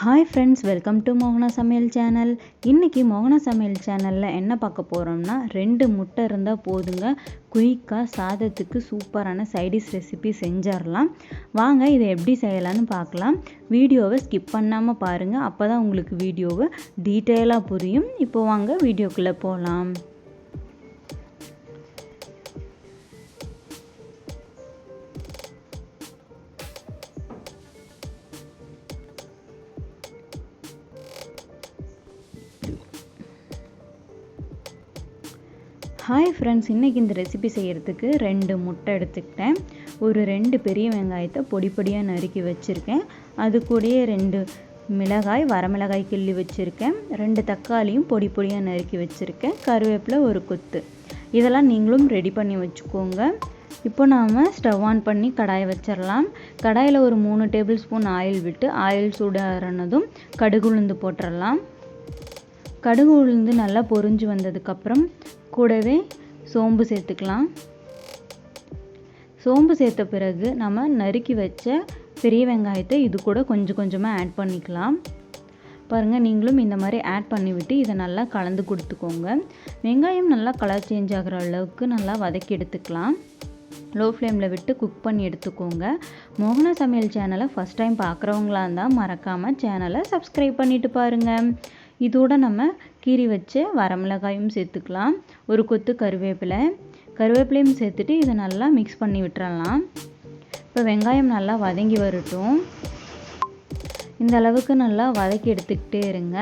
Hi friends welcome to மோகனா சமையல் channel இன்றைக்கி மோகனா சமையல் சேனலில் என்ன பார்க்க போகிறோம்னா ரெண்டு முட்டை இருந்தால் போதுங்க. குயிக்காக சாதத்துக்கு சூப்பரான சைடிஷ் ரெசிபி செஞ்சிடலாம் வாங்க இதை எப்படி செய்யலான்னு பார்க்கலாம். வீடியோவை ஸ்கிப் பண்ணாமல் பாருங்கள் அப்போ தான் உங்களுக்கு வீடியோவை டீட்டெயிலாக புரியும். இப்போ வாங்க வீடியோக்குள்ளே போகலாம் ஹாய் ஃப்ரெண்ட்ஸ் இன்றைக்கி இந்த ரெசிபி செய்கிறதுக்கு ரெண்டு முட்டை எடுத்துக்கிட்டேன். ஒரு ரெண்டு பெரிய வெங்காயத்தை பொடி பொடியாக நறுக்கி வச்சுருக்கேன். அது கூடயே ரெண்டு மிளகாய் வரமிளகாய் கிள்ளி வச்சுருக்கேன். ரெண்டு தக்காளியும் பொடி பொடியாக நறுக்கி வச்சுருக்கேன். கருவேப்பிலை ஒரு கொத்து. இதெல்லாம் நீங்களும் ரெடி பண்ணி வச்சுக்கோங்க. இப்போ நாம் ஸ்டவ் ஆன் பண்ணி கடாயை வச்சிடலாம். கடாயில் ஒரு மூணு டேபிள் ஸ்பூன் ஆயில் விட்டு ஆயில் சூடாறனதும் கடுகு உளுந்து போட்டுடலாம். கடுகு உளுந்து நல்லா பொரிஞ்சு வந்ததுக்கப்புறம் கூடவே சோம்பு சேர்த்துக்கலாம். சோம்பு சேர்த்த பிறகு நம்ம நறுக்கி வச்ச பெரிய வெங்காயத்தை இது கூட கொஞ்சம் கொஞ்சமாக ஆட் பண்ணிக்கலாம். பாருங்கள் நீங்களும் இந்த மாதிரி ஆட் பண்ணிவிட்டு இதை நல்லா கலந்து கொடுத்துக்கோங்க. வெங்காயம் நல்லா கலர் சேஞ்ச் ஆகிற அளவுக்கு நல்லா வதக்கி எடுத்துக்கலாம். லோ ஃப்ளேமில் விட்டு குக் பண்ணி எடுத்துக்கோங்க. மோகனா சமையல் சேனலை ஃபஸ்ட் டைம் பார்க்குறவங்களா இருந்தால் மறக்காமல் சேனலை சப்ஸ்கிரைப் பண்ணிவிட்டு பாருங்கள் இதோட நம்ம கீறி வச்சு வரமிளகாயும் சேர்த்துக்கலாம். ஒரு கொத்து கருவேப்பிலை. கருவேப்பிலையும் சேர்த்துட்டு இதை நல்லா மிக்ஸ் பண்ணி விட்டுறலாம். இப்போ வெங்காயம் நல்லா வதங்கி வரட்டும். இந்த அளவுக்கு நல்லா வதக்கி எடுத்துக்கிட்டே இருங்க.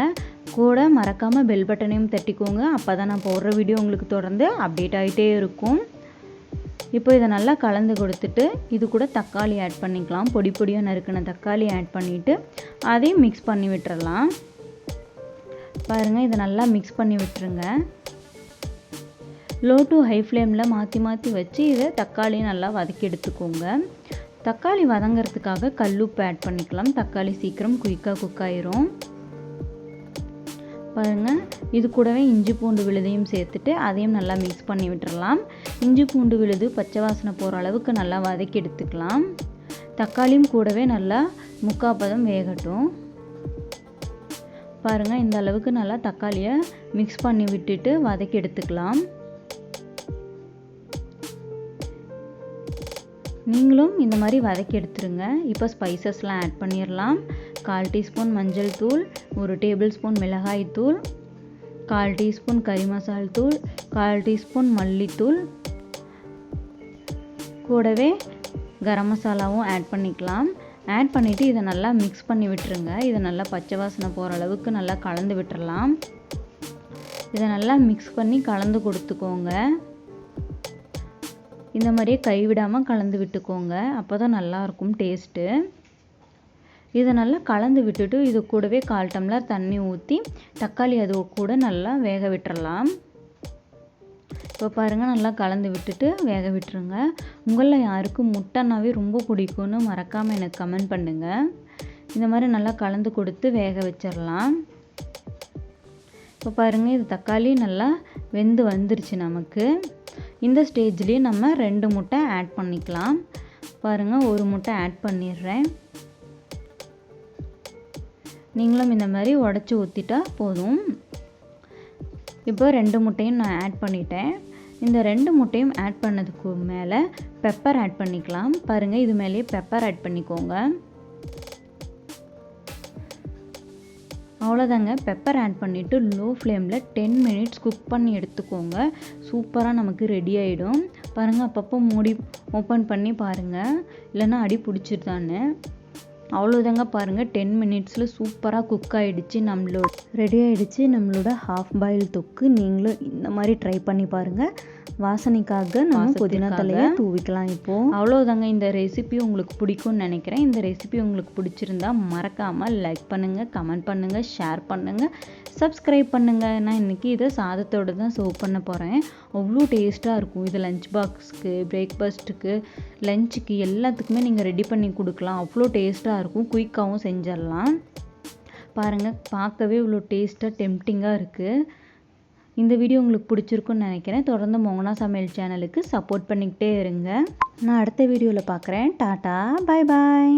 கூட மறக்காமல் பெல் பட்டனையும் தட்டிக்கோங்க. அப்போ தான் நான் போடுற வீடியோ உங்களுக்கு தொடர்ந்து அப்டேட் ஆகிட்டே இருக்கும். இப்போ இதை நல்லா கலந்து கொடுத்துட்டு இது கூட தக்காளி ஆட் பண்ணிக்கலாம். பொடி பொடியாக நறுக்கின தக்காளி ஆட் பண்ணிவிட்டு அதையும் மிக்ஸ் பண்ணி விட்டுறலாம். பாருங்கள் இதை நல்லா மிக்ஸ் பண்ணி விட்டுருங்க. லோ டு ஹை ஃப்ளேமில் மாற்றி மாற்றி வச்சு இதை தக்காளி நல்லா வதக்கி எடுத்துக்கோங்க. தக்காளி வதங்கிறதுக்காக கல்லுப்பு ஆட் பண்ணிக்கலாம். தக்காளி சீக்கிரம் குயிக்காக குக் ஆயிரும். பாருங்கள் இது கூடவே இஞ்சி பூண்டு விழுதையும் சேர்த்துட்டு அதையும் நல்லா மிக்ஸ் பண்ணி விட்டுறலாம். இஞ்சி பூண்டு விழுது பச்சை வாசனை போகிற அளவுக்கு நல்லா வதக்கி எடுத்துக்கலாம். தக்காளியும் கூடவே நல்லா முக்காப்பதம் வேகட்டும். பாருங்கள் இந்த அளவுக்கு நல்லா தக்காளியை மிக்ஸ் பண்ணி விட்டுட்டு வதக்கி எடுத்துக்கலாம். நீங்களும் இந்த மாதிரி வதக்கி எடுத்துருங்க. இப்போ ஸ்பைசஸ்லாம் ஆட் பண்ணிடலாம் கால் டீஸ்பூன் மஞ்சள் தூள் ஒரு டேபிள் ஸ்பூன் மிளகாய் தூள் கால் டீஸ்பூன் கறி மசால் தூள் கால் டீஸ்பூன் மல்லித்தூள். கூடவே கரம் மசாலாவும் ஆட் பண்ணிக்கலாம். ஆட் பண்ணிவிட்டு இதை நல்லா மிக்ஸ் பண்ணி விட்டுருங்க. இதை நல்லா பச்சை வாசனை போகிற அளவுக்கு நல்லா கலந்து விட்டுறலாம். இதை நல்லா மிக்ஸ் பண்ணி கலந்து கொடுத்துக்கோங்க. இந்த மாதிரியே கைவிடாமல் கலந்து விட்டுக்கோங்க. அப்போ தான் நல்லாயிருக்கும் டேஸ்ட்டு இதை நல்லா கலந்து விட்டுட்டு இது கூடவே கால் டம்ளர் தண்ணி ஊற்றி தக்காளி அது கூட நல்லா வேக விட்டுறலாம். இப்போ பாருங்கள் நல்லா கலந்து விட்டுட்டு வேக விட்டுருங்க. உங்களில் யாருக்கும் முட்டைனாவே ரொம்ப பிடிக்கும்னு மறக்காமல் எனக்கு கமெண்ட் பண்ணுங்கள் இந்த மாதிரி நல்லா கலந்து கொடுத்து வேக வச்சிடலாம் இப்போ பாருங்கள் இது தக்காளி நல்லா வெந்து வந்துருச்சு நமக்கு. இந்த ஸ்டேஜ்லேயே நம்ம ரெண்டு முட்டை ஆட் பண்ணிக்கலாம். பாருங்கள் ஒரு முட்டை ஆட் பண்ணிடுறேன். நீங்களும் இந்த மாதிரி உடச்சி ஊற்றிட்டா போதும். இப்போ ரெண்டு முட்டையும் நான் ஆட் பண்ணிட்டேன். இந்த ரெண்டு முட்டையும் ஆட் பண்ணதுக்கு மேலே பெப்பர் ஆட் பண்ணிக்கலாம். பாருங்கள் இது மேலேயே பெப்பர் ஆட் பண்ணிக்கோங்க. அவ்வளோதாங்க பெப்பர் ஆட் பண்ணிவிட்டு லோ ஃப்ளேமில் டென் மினிட்ஸ் குக் பண்ணி எடுத்துக்கோங்க. சூப்பராக நமக்கு ரெடி ஆகிடும் பாருங்கள் அப்பப்போ மூடி ஓப்பன் பண்ணி பாருங்கள் இல்லைன்னா அடி பிடிச்சிருதான்னு. அவ்வளோதாங்க பாருங்கள் டென் மினிட்ஸில் சூப்பராக குக் ஆகிடுச்சு நம்மளோட ரெடி ஆகிடுச்சு நம்மளோட ஹாஃப் பாயில் தொக்கு. நீங்களும் இந்த மாதிரி ட்ரை பண்ணி பாருங்கள் வாசனைக்காக நம்ம புதினா தலையை தூவிக்கலாம் இப்போது அவ்வளோதாங்க இந்த ரெசிபி உங்களுக்கு பிடிக்கும்னு நினைக்கிறேன். இந்த ரெசிபி உங்களுக்கு பிடிச்சிருந்தா மறக்காமல் லைக் பண்ணுங்கள் கமெண்ட் பண்ணுங்கள் ஷேர் பண்ணுங்கள் சப்ஸ்கிரைப் பண்ணுங்கள் நான் இன்றைக்கி இதை சாதத்தோடு தான் சர்வ் பண்ண போகிறேன் அவ்வளோ டேஸ்ட்டாக இருக்கும். இது லஞ்ச் பாக்ஸ்க்கு பிரேக்ஃபாஸ்ட்டுக்கு லஞ்சுக்கு எல்லாத்துக்குமே நீங்கள் ரெடி பண்ணி கொடுக்கலாம். அவ்வளோ டேஸ்ட்டாக இருக்கும். குயிக்காகவும் செஞ்சிடலாம். பாருங்கள் பார்க்கவே இவ்வளோ டேஸ்ட்டாக டெம்டிங்காக இருக்குது இந்த வீடியோ உங்களுக்கு பிடிச்சிருக்குன்னு நினைக்கிறேன். தொடர்ந்து மோகனா சமையல் சேனலுக்கு சப்போர்ட் பண்ணிக்கிட்டே இருங்க. நான் அடுத்த வீடியோவில் பார்க்குறேன் டாட்டா பாய் பாய்.